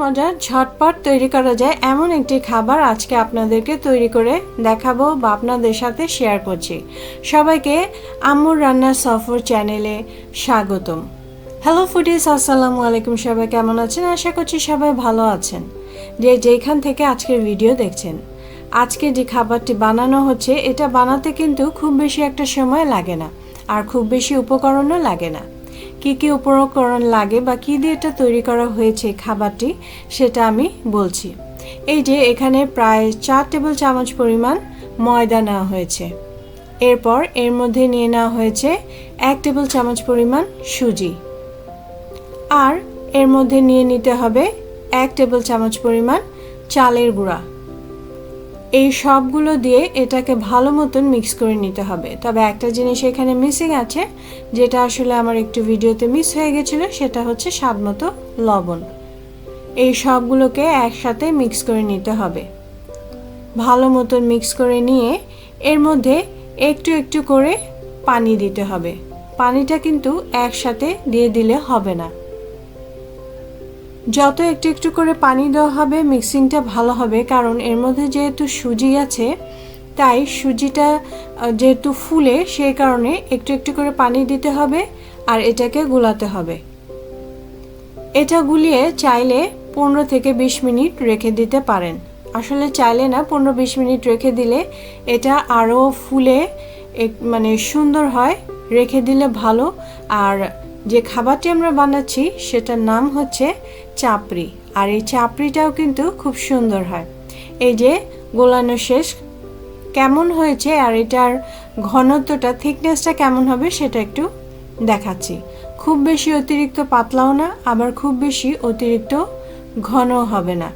মজার, ঝটপট তৈরি করা যায় এমন একটি খাবার আজকে আপনাদেরকে তৈরি করে দেখাবো বা আপনাদের সাথে শেয়ার করছি। সবাইকে আম্মুর রান্নার সফর চ্যানেলে স্বাগতম। হ্যালো ফুডিস আসসালামু আলাইকুম। সবাই কেমন আছেন? আশা করছি সবাই ভালো আছেন। যে যেখান থেকে আজকের ভিডিও দেখছেন। আজকে যে খাবারটি বানানো হচ্ছে, এটা বানাতে কিন্তু খুব বেশি একটা সময় লাগে না। আর খুব বেশি উপকরণও লাগে না। কি কি উপকরণ লাগে বা কি দিয়ে এটা তৈরি করা হয়েছে খাবারটি, সেটা আমি বলছি। এই যে এখানে প্রায় চার টেবিল চামচ পরিমাণ ময়দা নেওয়া হয়েছে। এরপর এর মধ্যে নিয়ে নেওয়া হয়েছে এক টেবিল চামচ পরিমাণ সুজি। আর এর মধ্যে নিয়ে নিতে হবে এক টেবিল চামচ পরিমাণ চালের গুঁড়া। এই সবগুলো দিয়ে এটাকে ভালো মতন মিক্স করে নিতে হবে। তবে একটা জিনিস এখানে মিসিং আছে, যেটা আসলে আমার একটু ভিডিওতে মিস হয়ে গেছিল, সেটা হচ্ছে স্বাদ মতো লবণ। এই সবগুলোকে একসাথে মিক্স করে নিতে হবে। ভালো মতন মিক্স করে নিয়ে এর মধ্যে একটু একটু করে পানি দিতে হবে। পানিটা কিন্তু একসাথে দিয়ে দিলে হবে না। যত একটু একটু করে পানি দেওয়া হবে মিক্সিংটা ভালো হবে, কারণ এর মধ্যে যেহেতু সুজি আছে, তাই সুজিটা যেহেতু ফুলে, সেই কারণে একটু একটু করে পানি দিতে হবে আর এটাকে গুলাতে হবে। এটা গুলিয়ে চাইলে পনেরো থেকে বিশ মিনিট রেখে দিতে পারেন। আসলে চাইলে না, পনেরো বিশ মিনিট রেখে দিলে এটা আরও ফুলে মানে সুন্দর হয়, রেখে দিলে ভালো, আর যে খাবারটি আমরা বানাচ্ছি, সেটার নাম হচ্ছে চাপড়ি। আর এই চাপড়িটাও কিন্তু খুব সুন্দর হয়। এই যে গোলানো শেষ, কেমন হয়েছে আর এটার ঘনত্বটা থিকনেসটা কেমন হবে সেটা একটু দেখাচ্ছি। খুব বেশি অতিরিক্ত পাতলাও না, আবার খুব বেশি অতিরিক্ত ঘন হবে না।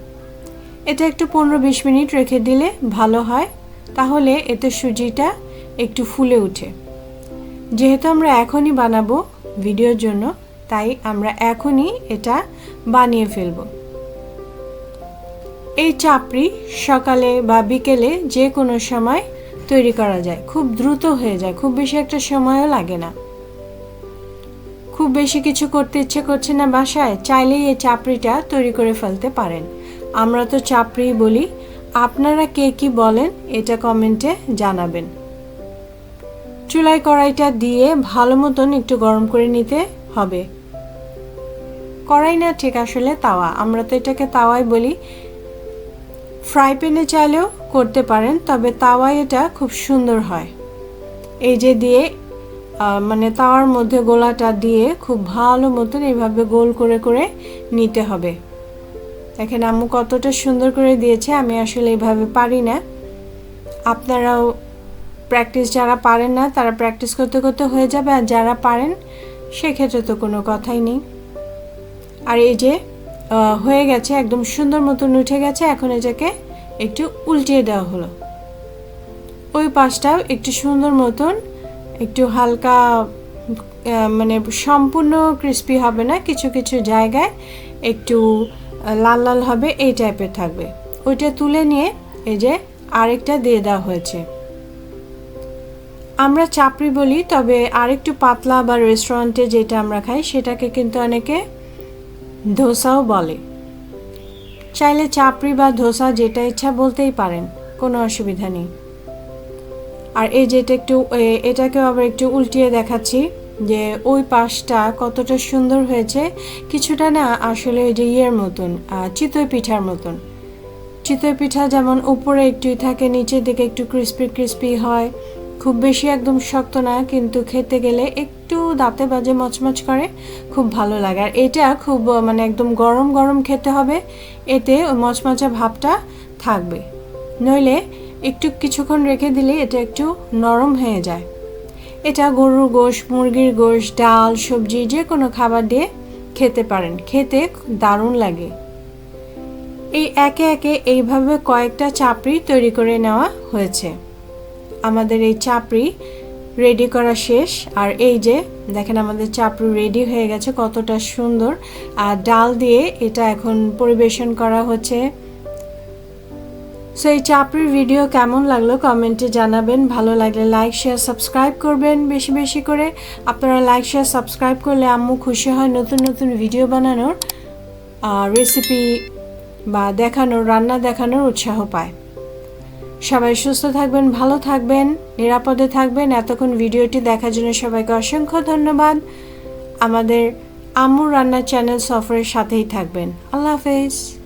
এটা একটু পনেরো বিশ মিনিট রেখে দিলে ভালো হয়, তাহলে এতে সুজিটা একটু ফুলে উঠে। যেহেতু আমরা এখনই বানাবো ভিডিওর জন্য, তাই আমরা এখনই এটা বানিয়ে ফেলব। এই চাপড়ি সকালে বা বিকেলে যে কোনো সময় তৈরি করা যায়। খুব দ্রুত হয়ে যায়, খুব বেশি একটা সময়ও লাগে না। খুব বেশি কিছু করতে ইচ্ছে করছে না বাসায়, চাইলেই এই চাপড়িটা তৈরি করে ফেলতে পারেন। আমরা তো চাপড়ি বলি। আপনারা কে কি বলেন, এটা কমেন্টে জানাবেন। চুলায় কড়াইটা দিয়ে ভালো মতন একটু গরম করে নিতে হবে। কড়াই না ঠিক আসলে তাওয়া। আমরা তো এটাকে তাওয়াই বলি। ফ্রাই প্যানে চাইলেও করতে পারেন, তবে তাওয়ায় এটা খুব সুন্দর হয়। এই যে দিয়ে মানে তাওয়ার মধ্যে গোলাটা দিয়ে খুব ভালো মতন এইভাবে গোল করে করে নিতে হবে। দেখেন আম্মু কতটা সুন্দর করে দিয়েছে, আমি আসলে এইভাবে পারি না। আপনারাও প্র্যাকটিস যারা পারেন না, তারা প্র্যাকটিস করতে করতে হয়ে যাবে। আর যারা পারেন, সেক্ষেত্রে তো কোনো কথাই নেই। আর এই যে হয়ে গেছে, একদম সুন্দর মতন উঠে গেছে, এখন এটাকে একটু উল্টিয়ে দেওয়া হলো। ওই পাশটাও একটু সুন্দর মতন, একটু হালকা মানে সম্পূর্ণ ক্রিস্পি হবে না, কিছু কিছু জায়গায় একটু লাল লাল হবে, এই টাইপের থাকবে। ওইটা তুলে নিয়ে এই যে আরেকটা দিয়ে দেওয়া হয়েছে। আমরা চাপড়ি বলি, তবে আরেকটু পাতলা বা রেস্টুরেন্টে যেটা আমরা খাই, সেটাকে কিন্তু অনেকে ধোসাও বলে। চাইলে চাপড়ি বা ধোসা যেটা ইচ্ছা বলতেই পারেন, কোনো অসুবিধা নেই। আর এই যেটা একটু এটাকেও আবার একটু উল্টিয়ে দেখাচ্ছি, যে ওই পাশটা কতটা সুন্দর হয়েছে, কিছুটা না আসলে ওই যে ইয়ের মতন চিতই পিঠার মতন। চিতই পিঠা যেমন উপরে একটুই থাকে, নিচের দিকে একটু ক্রিস্পি ক্রিস্পি হয় খুব বেশি একদম শক্ত না, কিন্তু খেতে গেলে একটু দাঁতে বাজে মচমচ করে, খুব ভালো লাগে। আর এটা খুব মানে একদম গরম গরম খেতে হবে, এতে মচমচা ভাবটা থাকবে। নইলে একটু কিছুক্ষণ রেখে দিলে এটা একটু নরম হয়ে যায়। এটা গরুর গোশ, মুরগির গোশ, ডাল, সবজি যে কোনো খাবার দিয়ে খেতে পারেন। খেতে দারুণ লাগে। এই একে একে এইভাবে কয়েকটা চাপড়ি তৈরি করে নেওয়া হয়েছে। আমাদের এই চাপড়ি রেডি করা শেষ। আর এই যে, দেখেন আমাদের চাপড়ি রেডি হয়ে গেছে, কতটা সুন্দর। আর ডাল দিয়ে এটা এখন পরিবেশন করা হচ্ছে। সো এই চাপড়ির ভিডিও কেমন লাগল কমেন্টে জানাবেন। ভালো লাগলে লাইক শেয়ার সাবস্ক্রাইব করবেন বেশি বেশি করে। আপনারা লাইক শেয়ার সাবস্ক্রাইব করলে আম্মু খুশি হয় নতুন নতুন ভিডিও বানানোর রেসিপি বা দেখানোর, রান্না দেখানোর উৎসাহ পায়। সবাই সুস্থ থাকবেন, ভালো থাকবেন, নিরাপদে থাকবেন। এতক্ষণ ভিডিওটি দেখার জন্য সবাইকে অসংখ্য ধন্যবাদ। আমাদের আম্মুর রান্না চ্যানেল সফরের সাথেই থাকবেন। আল্লাহ হাফেজ।